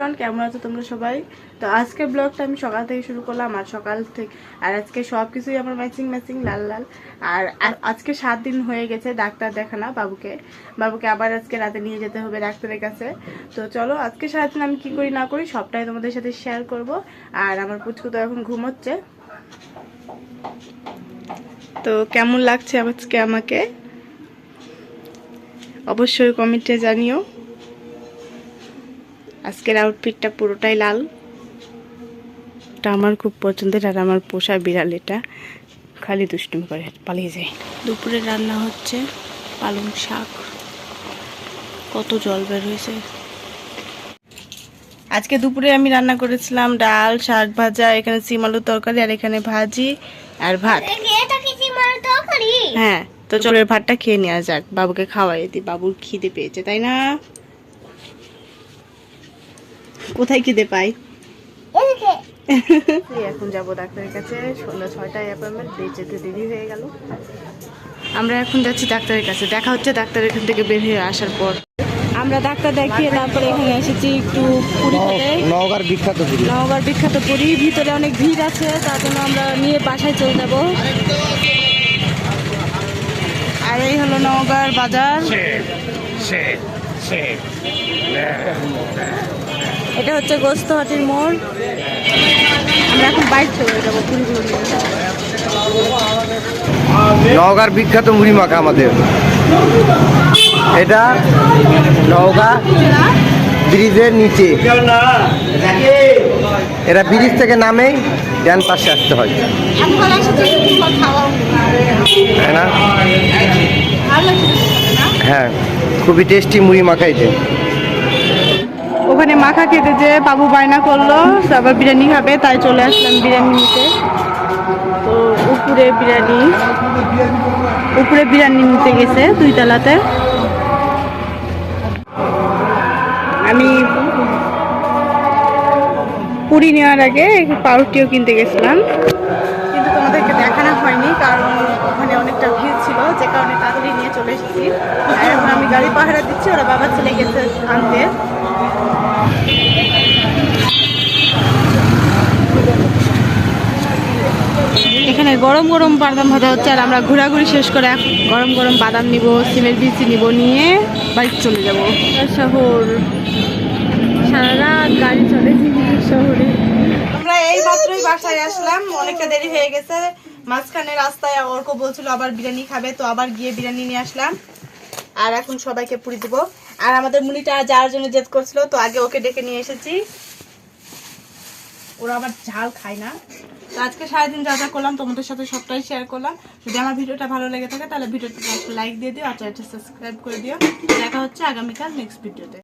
কেমন আছো তোমরা সবাই? তো আজকের ব্লগটা আমি সকাল থেকে শুরু করলাম, আর সকাল থেকে আর আজকে সব কিছুই আমার ম্যাচিং ম্যাচিং লাল লাল। আর আজকে সাত দিন হয়ে গেছে ডাক্তার দেখানো বাবুকে। বাবুকে আবার আজকে রাতে নিয়ে যেতে হবে ডাক্তারের কাছে। তো চলো, আজকে সারাদিন আমি কি করি না করি সবটাই তোমাদের সাথে শেয়ার করব। আর আমার পুচকু তো এখন ঘুমোচ্ছে। তো কেমন লাগছে আজকে আমাকে? অবশ্যই কমেন্টে জানিও। আজকের আউটফিটটা পুরোটাই লাল। এটা আমার খুব পছন্দের আর আমার পোষা বিড়াল এটা। খালি দুষ্টুমি করে পালিয়ে যায়। দুপুরে রান্না হচ্ছে পালং শাক। কত জল বের হয়েছে। আজকে দুপুরে আমি রান্না করেছিলাম ডাল শাক ভাজা এখানে সিম আলুর তরকারি আর এখানে ভাজি আর ভাত। হ্যাঁ তো চলের ভাতটা খেয়ে নেওয়া যাক। বাবুকে খাওয়াই দিই বাবুর খিদে পেয়েছে তাই না? কোথায় খিদে পাই এখন যাব ডাক্তারের কাছে। সন্ধ্যা ছয়টায় অ্যাপয়েন্টমেন্ট যেতে দেরি হয়ে গেল। আমরা এখন যাচ্ছি ডাক্তারের কাছে। দেখা হচ্ছে ডাক্তার এখান থেকে বের হয়ে আসার পর। আমরা ডাক্তার দেখিয়ে তারপরে এখানে এসেছি একটু পুরী নওগাঁর বিখ্যাত পুরী। নওগাঁর বিখ্যাত পুরী। ভিতরে অনেক ভিড় আছে তার জন্য আমরা নিয়ে বাসায় চলে যাব। আর এই হলো নওগাঁর বাজার। এটা হচ্ছে গোস্তহাটির মোড়। আমরা এখন বাইক চলে যাব পুরীগুলো নওগাঁর বিখ্যাত মুড়ি মাখা আমাদের। এটা নওগাঁ ব্রিজের নিচে। এরা ব্রিজ থেকে নামেই ডান পাশে আসতে হয়? হ্যাঁ খুবই টেস্টি মুড়ি মাখা এটা। ওখানে মাখা খেতে যে বাবু বায়না করল আবার বিরিয়ানি খাবে, তাই চলে আসলাম বিরিয়ানি নিতে। তো উপরে বিরিয়ানি উপরে বিরিয়ানি নিতে গেছে দুই তলাতে। আমি পুরি নেওয়ার আগে পাউরুটিও কিনতে গেছিলাম। কিন্তু তোমাদেরকে দেখানো হয়নি, কারণ ওখানে অনেকটা ভিড় ছিল, যে কারণে তাড়াতাড়ি নিয়ে চলে এসেছি। এখন আমি গাড়ি পাহারা দিচ্ছি, ওরা বাবা ছেলে গেছে আনতে। এখানে গরম গরম বাদাম ভাজা হচ্ছে আর আমরা ঘোরাঘুরি শেষ করে গরম গরম বাদাম নিব সিমের বিচি নিব নিয়ে বাড়ি চলে যাব। শহর। সারা রাত গাড়ি চলে শহরে। আমরা এই মাত্রই বাসায় আসলাম অনেকটা দেরি হয়ে গেছে। মাঝখানে রাস্তায় অর্ক বলছিল আবার বিরিয়ানি খাবে তো আবার গিয়ে বিরিয়ানি নিয়ে আসলাম। আর এখন সবাইকে পুরি দিব। আর আমাদের মুনিটা যাওয়ার জন্য জেদ করছিল, তো আগে ওকে ডেকে নিয়ে এসেছি। ওরা আবার ঝাল খায় না। তো আজকে সারাদিন যা যা করলাম, তোমাদের সাথে সবটাই শেয়ার করলাম। যদি আমার ভিডিওটা ভালো লেগে থাকে, তাহলে ভিডিওটা লাইক দিয়ে দিও, আর চ্যানেলটা সাবস্ক্রাইব করে দিও। দেখা হচ্ছে আগামীকাল নেক্সট ভিডিওতে